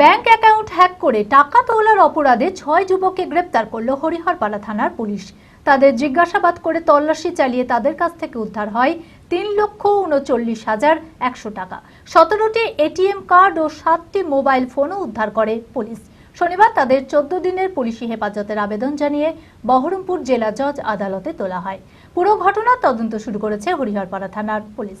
Bank account hack করে টাকা তোলার অপরাধে ছয় যুবককে গ্রেপ্তার করল হরিহরপাড়া থানার পুলিশ। তাদের জিজ্ঞাসাবাদ করে তল্লাশি চালিয়ে তাদের কাছ থেকে উদ্ধার হয় তিন লক্ষ উনচল্লিশ হাজার একশো টাকা। সতেরোটি এটিএম কার্ড ও সাতটি মোবাইল ফোনও উদ্ধার করে পুলিশ। শনিবার তাদের চোদ্দ দিনের পুলিশি হেফাজতের আবেদন জানিয়ে বহরমপুর জেলা জজ আদালতে তোলা হয়। পুরো ঘটনার তদন্ত শুরু করেছে হরিহরপাড়া থানার পুলিশ।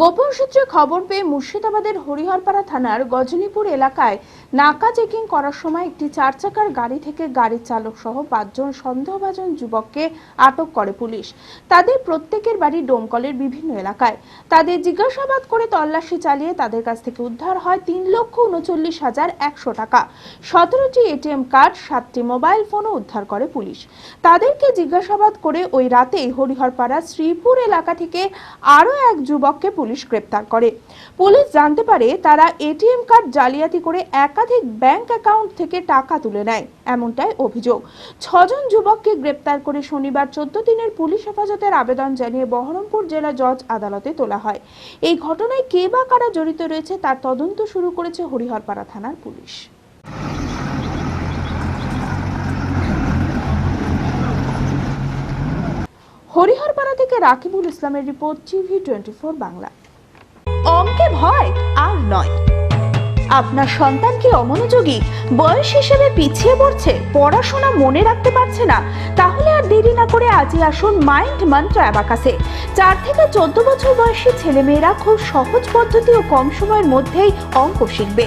গোপন সূত্রে খবর পেয়ে মুর্শিদাবাদের হরিহরপাড়া থানার গজনীপুর এলাকায় নাকা চেকিং করার সময় একটি চার চাকার গাড়ি থেকে গাড়ির চালক সহ পাঁচজন সন্দেহভাজন যুবককে আটক করে পুলিশ। তাদের প্রত্যেকের বাড়ি ডোমকলের বিভিন্ন এলাকায়। তাদের জিজ্ঞাসাবাদ করে তল্লাশি চালিয়ে তাদের কাছ থেকে উদ্ধার হয় তিন লক্ষ উনচল্লিশ হাজার একশো টাকা। সতেরোটি এটিএম কার্ড, সাতটি মোবাইল ফোনও উদ্ধার করে পুলিশ। তাদেরকে জিজ্ঞাসাবাদ করে ওই রাতেই হরিহরপাড়া শ্রীপুর এলাকা থেকে আরও এক যুবককে পুলিশ গ্রেপ্তার করে। পুলিশ জানতে পারে তারা এটিএম কার্ড জালিয়াতি করে একাধিক ব্যাংক অ্যাকাউন্ট থেকে টাকা তুলে নেয়, এমনটাই অভিযোগ। ছজন যুবককে গ্রেপ্তার করে শনিবার চোদ্দ দিনের পুলিশ হেফাজতের আবেদন জানিয়ে বহরমপুর জেলা জজ আদালতে তোলা হয়। এই ঘটনায় কে বা কারা জড়িত রয়েছে তার তদন্ত শুরু করেছে হরিহরপাড়া থানার পুলিশ। হরিহরপাড়া থেকে রাকিবুল ইসলামের report TV twenty four Bangla. অঙ্কে ভয় আর নয়। আপনার সন্তান কি অমনোযোগী? বয়স হিসেবে পিছিয়ে পড়ছে, পড়াশোনা মনে রাখতে পারছে না, তাহলে আর দেরি না করে আজই আসুন মাইন্ড মন্ত্র অ্যাবাকাসে। চার থেকে চোদ্দ বছর বয়সী ছেলেমেয়েরা খুব সহজ পদ্ধতি ও কম সময়ের মধ্যেই অঙ্ক শিখবে।